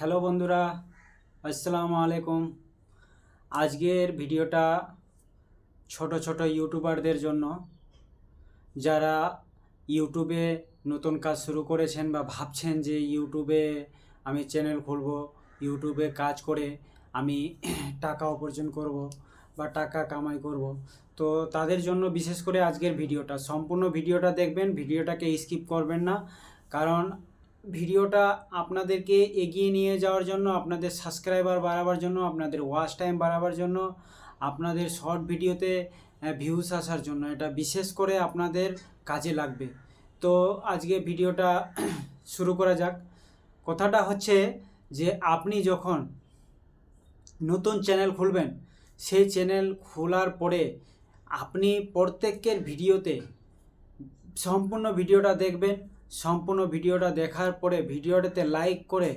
Hello বন্ধুরা, আসসালামু আলাইকুম। আজকের ভিডিওটা ছোট ছোট ইউটিউবারদের জন্য, যারা ইউটিউবে নতুন কাজ শুরু করেছেন বা ভাবছেন যে ইউটিউবে আমি চ্যানেল খুলব, ইউটিউবে কাজ করে আমি টাকা উপার্জন করব বা টাকা কামাই করব, তো তাদের জন্য বিশেষ করে আজকের ভিডিওটা। সম্পূর্ণ ভিডিওটা দেখবেন, ভিডিওটাকে স্কিপ করবেন না, কারণ ভিডিওটা আপনাদেরকে এগিয়ে নিয়ে যাওয়ার জন্য, আপনাদের সাবস্ক্রাইবার বাড়াবার জন্য, আপনাদের ওয়াচ টাইম বাড়াবার জন্য, আপনাদের শর্ট ভিডিওতে ভিউজ আসার জন্য, এটা বিশেষ করে আপনাদের কাজে লাগবে। তো আজকে ভিডিওটা শুরু করা যাক। কথাটা হচ্ছে যে, আপনি যখন নতুন চ্যানেল খুলবেন, সেই চ্যানেল খোলার পরে আপনি প্রত্যেকের ভিডিওতে সম্পূর্ণ ভিডিওটা দেখবেন সম্পূর্ণ ভিডিওটা দেখার পরে ভিডিওটাতে লাইক করে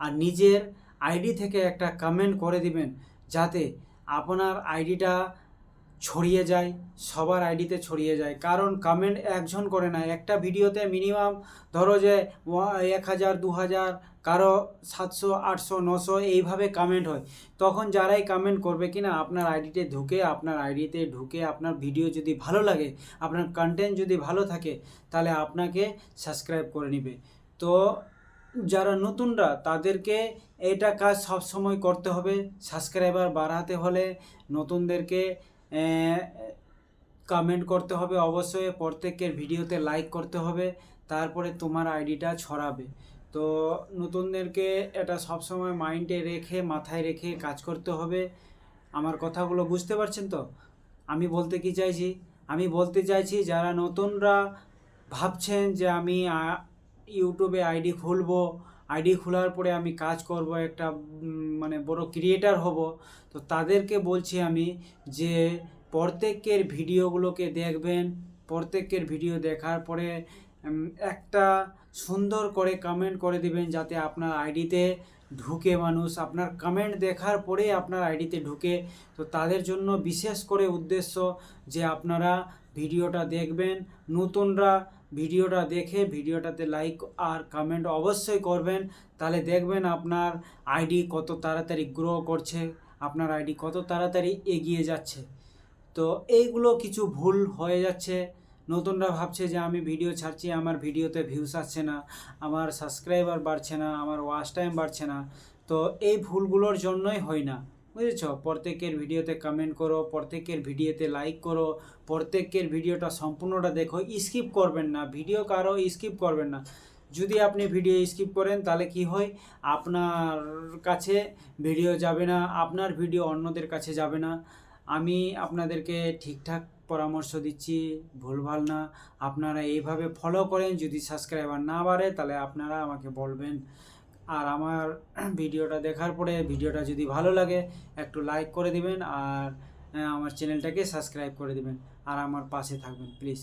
আর নিজের আইডি থেকে একটা কমেন্ট করে দিবেন, যাতে আপনার আইডিটা ছড়িয়ে যায়, সবার আইডিতে ছড়িয়ে যায়। কারণ কমেন্ট একজন করে না, একটা ভিডিওতে মিনিমাম ধরো যে এক হাজার, দু হাজার, কারও সাতশো, আটশো, নশো এইভাবে কমেন্ট হয়। তখন যারাই কমেন্ট করবে কি না, আপনার আইডিতে ঢুকে, আপনার আইডিতে ঢুকে আপনার ভিডিও যদি ভালো লাগে, আপনার কন্টেন্ট যদি ভালো থাকে, তাহলে আপনাকে সাবস্ক্রাইব করে নেবে। তো যারা নতুনরা, তাদেরকে এটা কাজ সব সময় করতে হবে। সাবস্ক্রাইবার বাড়াতে হলে নতুনদেরকে কমেন্ট করতে হবে অবশ্যই, প্রত্যেকের ভিডিওতে লাইক করতে হবে, তারপরে তোমার আইডিটা ছড়াবে। তো নতুনদেরকে এটা সবসময় মাইন্ডে রেখে, মাথায় রেখে কাজ করতে হবে। আমার কথাগুলো বুঝতে পারছেন তো? আমি বলতে কি চাইছি? আমি বলতে চাইছি, যারা নতুনরা ভাবছেন যে আমি ইউটিউবে আইডি খুলবো আইডি খোলার পরে আমি কাজ করব, একটা মানে বড় ক্রিয়েটার হব। তো তাদেরকে বলছি আমি যে, প্রত্যেকের ভিডিওগুলোকে দেখবেন। প্রত্যেকের ভিডিও দেখার পরে একটা সুন্দর করে কমেন্ট করে দিবেন যাতে আপনার আইডিতে ঢুকে মানুষ, আপনার কমেন্ট দেখার পরে আপনার আইডিতে ঢুকে। তো তাদের জন্য বিশেষ করে উদ্দেশ্য যে আপনারা ভিডিওটা দেখবেন। নতুনরা ভিডিওটা দেখে, ভিডিওটাতে লাইক আর কমেন্ট অবশ্যই করবেন। তাহলে দেখবেন আপনার আইডি কত তাড়াতাড়ি গ্রো করছে, আপনার আইডি কত তাড়াতাড়ি এগিয়ে যাচ্ছে। তো এইগুলো কিছু ভুল হয়ে যাচ্ছে। নতুনরা ভাবছে যে আমি ভিডিও ছাড়ছি, আমার ভিডিওতে ভিউস আসছে না, আমার সাবস্ক্রাইবার বাড়ছে না, আমার ওয়াচ টাইম বাড়ছে না। তো এই ভুলগুলোর জন্যই হয় না। বুঝেছ? প্রত্যেকের ভিডিওতে কমেন্ট করো, প্রত্যেকের ভিডিওতে লাইক করো, প্রত্যেকের ভিডিওটা সম্পূর্ণটা দেখো স্কিপ করবেন না। ভিডিও কারও স্কিপ করবেন না। যদি আপনি ভিডিও স্কিপ করেন, তাহলে কি হয়? আপনার কাছে ভিডিও যাবে না, আপনার ভিডিও অন্যদের কাছে যাবে না। আমি আপনাদেরকে ঠিকঠাক পরামর্শ দিচ্ছি, ভুলভাল না। আপনারা এইভাবে ফলো করেন, যদি সাবস্ক্রাইবার না বাড়ে, তাহলে আপনারা আমাকে বলবেন। আর আমার ভিডিওটা দেখার পরে ভিডিওটা যদি ভালো লাগে, একটু লাইক করে দিবেন আর আমার চ্যানেলটাকে সাবস্ক্রাইব করে দিবেন। আর আমার পাশে থাকবেন প্লিজ